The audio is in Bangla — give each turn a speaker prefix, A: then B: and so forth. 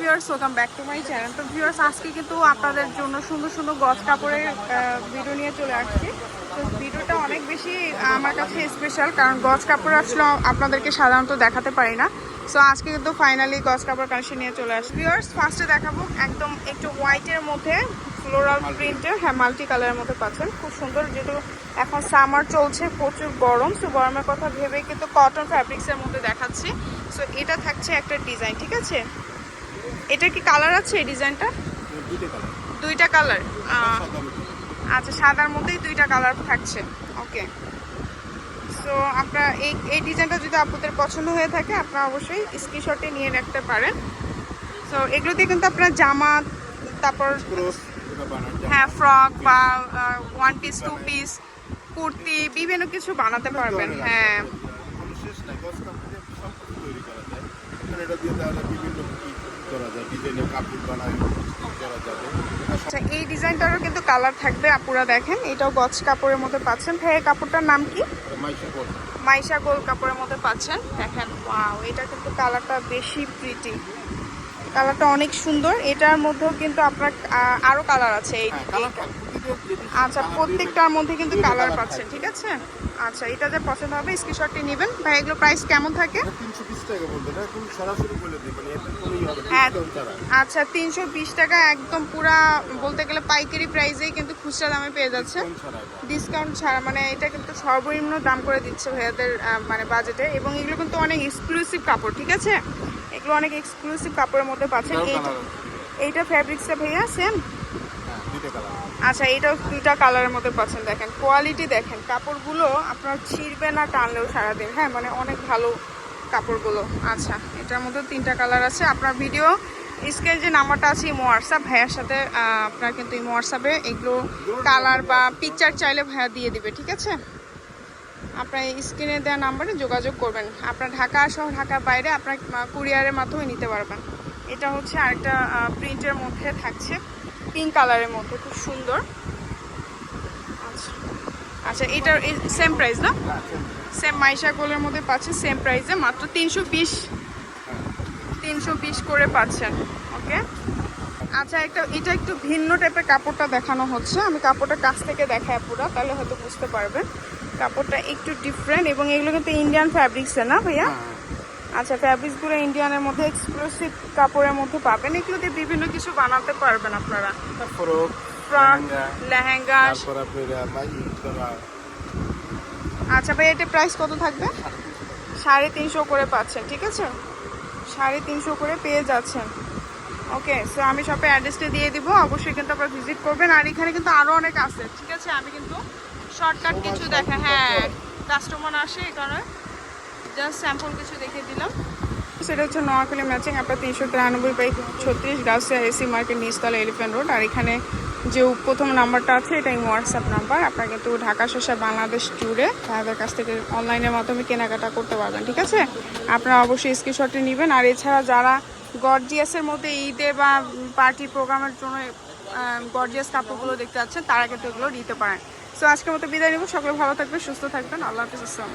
A: Viewers welcome back to my channel তো ভিউয়ার্স আজকে কিন্তু আপনাদের জন্য সুন্দর সুন্দর গজ কাপড়ের ভিডিও নিয়ে চলে আসছি। তো ভিডিওটা অনেক বেশি আমার কাছে স্পেশাল কারণ গজ কাপড় আসলে আপনাদেরকে সাধারণত দেখাতে পারি না। সো আজকে কিন্তু ফাইনালি গজ কাপড় কালেকশন নিয়ে চলে আসছি। ভিউয়ার্স ফার্স্টে দেখাবো একদম একটু হোয়াইটের মধ্যে ফ্লোরাল প্রিন্টের হ্যাঁ মাল্টি কালারের মধ্যে পাচ্ছেন। খুব সুন্দর, যেহেতু এখন সামার চলছে, প্রচুর গরম। সো গরমের কথা ভেবে কিন্তু কটন ফ্যাব্রিক্সের মধ্যে দেখাচ্ছি। সো এটা থাকছে একটা ডিজাইন ঠিক আছে? এটা কি কালার আছে এই ডিজাইনটা?
B: দুইটা কালার।
A: আচ্ছা সাদার মধ্যেই দুইটা কালার থাকছে। ওকে। সো আপনার এই এই ডিজাইনটা যদি আপনাদের পছন্দ হয়ে থাকে আপনারা অবশ্যই স্ক্রিনশটে নিয়ে রাখতে পারেন। সো এগুলো দিয়ে কিন্তু আপনার জামা তারপর। হ্যাঁ ফ্রক বা one piece two piece kurti বিভিন্ন কিছু বানাতে পারবেন। হ্যাঁ।
B: করা যায়। ডিজাইনের কাপড় বানায়, করা যাবে।
A: আচ্ছা এই ডিজাইনটারও কিন্তু কালার থাকবে আপুরা দেখেন। এটাও গজ কাপড়ের মধ্যে পাচ্ছেন। ভাই এই কাপড়টার নাম কি?
B: মাইশা।
A: মাইশা গোল কাপড়ের মধ্যে পাচ্ছেন। দেখেন ওয়াও এটা কিন্তু কালারটা বেশি প্রিটি কালারটা অনেক সুন্দর। এটার মধ্যেও কিন্তু আপনার আহ, আরও কালার আছে। এই
B: হ্যাঁ,
A: আচ্ছা প্রত্যেকটার মধ্যে কিন্তু কালার পাচ্ছেন ঠিক আছে? আচ্ছা এটা যে পছন্দ হবে স্ক্রিনশটটি নেবেন। ভাই এগুলো প্রাইস কেমন থাকে?
B: 320 টাকা বলতে, এটা সরাসরি বলে দিই, মানে
A: হ্যাঁ। আচ্ছা তিনশো বিশ টাকা একদম পুরা বলতে গেলে পাইকারি প্রাইসেই কিন্তু খুচরা দামে পেয়ে যাচ্ছে। ডিসকাউন্ট ছাড়া মানে এটা কিন্তু সর্বনিম্ন দাম করে দিচ্ছে ভাইয়াদের মানে বাজেটে এবং এগুলো কিন্তু অনেক এক্সক্লুসিভ কাপড় ঠিক আছে? এগুলো অনেক এক্সক্লুসিভ কাপড়ের মধ্যে পাচ্ছেন। এইটা ফ্যাব্রিক্সটা ভাইয়া সেম
B: হ্যাঁ।
A: আচ্ছা এইটাও দুইটা কালারের মধ্যে পাচ্ছেন। দেখেন কোয়ালিটি দেখেন কাপড়গুলো আপনার ছিঁড়বে না টানলেও সারাদিন। হ্যাঁ মানে অনেক ভালো কাপড়গুলো। আচ্ছা এটার মধ্যে তিনটা কালার আছে। আপনার ভিডিও স্ক্রিন যে নাম্বারটা আছে ইমো হোয়াটসঅ্যাপ ভাইয়ার সাথে আপনার কিন্তু ইমো হোয়াটসঅ্যাপে এগুলো কালার বা পিকচার চাইলে ভাইয়া দিয়ে দিবে, ঠিক আছে? আপনার স্ক্রিনে দেওয়া নাম্বারে যোগাযোগ করবেন। আপনার ঢাকা সহ ঢাকার বাইরে আপনার কুরিয়ারের মাধ্যমে নিতে পারবেন। এটা হচ্ছে আরেকটা প্রিন্টের মধ্যে থাকছে। পিঙ্ক কালারের মধ্যে, খুব সুন্দর। আচ্ছা। আচ্ছা এটার সেম প্রাইস না?
B: হ্যাঁ।
A: সেম মাইশা গোলের মধ্যে পাচ্ছেন সেম প্রাইসে মাত্র তিনশো
B: হ্যাঁ।
A: তিনশো বিশ করে পাচ্ছেন ওকে আচ্ছা একটা এটা একটু ভিন্ন টাইপের কাপড়টা দেখানো হচ্ছে। আমি কাপড়টা কাছ থেকে দেখাই পুরো তাহলে হয়তো বুঝতে পারবেন। কাপড়টা একটু ডিফারেন্ট এবং এগুলো কিন্তু ইন্ডিয়ান ফ্যাব্রিক্সে না ভাইয়া?
B: হ্যাঁ, হ্যাঁ।
A: আচ্ছা ফ্যাব্রিক্সগুলো ইন্ডিয়ানের মধ্যে এক্সক্লুসিভ কাপড়ের মধ্যে পাবেন। এগুলো দিয়ে বিভিন্ন কিছু বানাতে পারবেন আপনারা।
B: ফ্রক,
A: ফ্রক
B: লেহেঙ্গা,
A: আচ্ছা ভাই এটা প্রাইস কত থাকবে? সাড়ে তিনশো করে পাচ্ছেন ঠিক আছে? সাড়ে তিনশো করে পেয়ে যাচ্ছেন। ওকে সো আমি শপে অ্যাড্রেসটা দিয়ে দিব অবশ্যই কিন্তু আপনারা ভিজিট করবেন। আর এখানে কিন্তু আরও অনেক আছে ঠিক আছে? আমি কিন্তু শর্টকাট কিছু দেখা হ্যাঁ কাস্টমার আসে এই কারণে। জাস্ট স্যাম্পল কিছু দেখিয়ে দিলাম। সেটা হচ্ছে নোয়াখালী ম্যাচিং আপনার তিনশো তিরানব্বই বাই ছত্রিশ গাউসিয়া এসি মার্কেট নিচতলা এলিফ্যান্ট রোড আর এখানে যে প্রথম নাম্বারটা আছে, এটাই হোয়াটসঅ্যাপ নাম্বার। আপনারা কিন্তু ঢাকা শসা বাংলাদেশ ট্যুরে তাদের কাছ থেকে অনলাইনের মাধ্যমে কেনাকাটা করতে পারবেন, ঠিক আছে? আপনারা অবশ্যই স্ক্রিনশটটি নেবেন। আর এছাড়া যারা গর্জিয়াসের মধ্যে ঈদে বা পার্টি প্রোগ্রামের জন্য গর্জিয়াস কাপড়গুলো দেখতে যাচ্ছেন, তারা কিন্তু এগুলো নিতে পারেন। সো আজকের মতো বিদায় নেব। সকলে ভালো থাকবেন, সুস্থ থাকবেন। আল্লাহ হাফিজ, আসসালাম